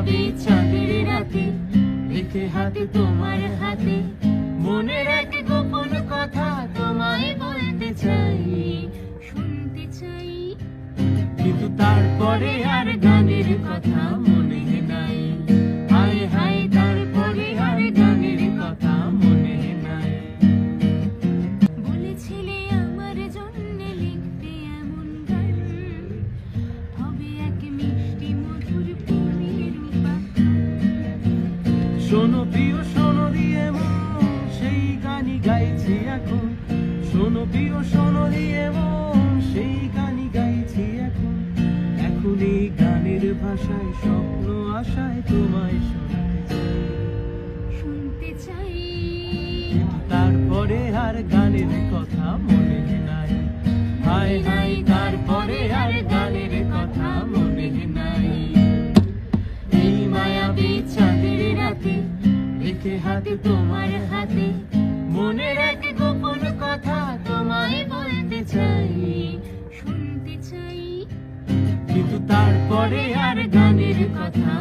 মায়াবী চাঁদের রাতে রেখে হাতে তোমার হাতে। মনের এক গোপন কথা তোমায় বলতে চাই, শুনতে চাই। কিন্তু তারপরে আর গানের কথা শোনো প্রিয় শোনো দিয়ে মন সেই গানই গাইছি এখন। শোনো প্রিয় শোনো দিয়ে মন সেই গানই গাইছি এখন। এখন এই গানের ভাষায় স্বপ্ন আশায় তোমায় শুনতে চাই। তারপরে আর গানের কথা মনে নাই। হায় হায় রেখে হাত তোমার হাতে। মনের এক গোপন কথা তোমায় বলতে চাই, শুনতে চাই। কিন্তু তারপরে আর গানের কথা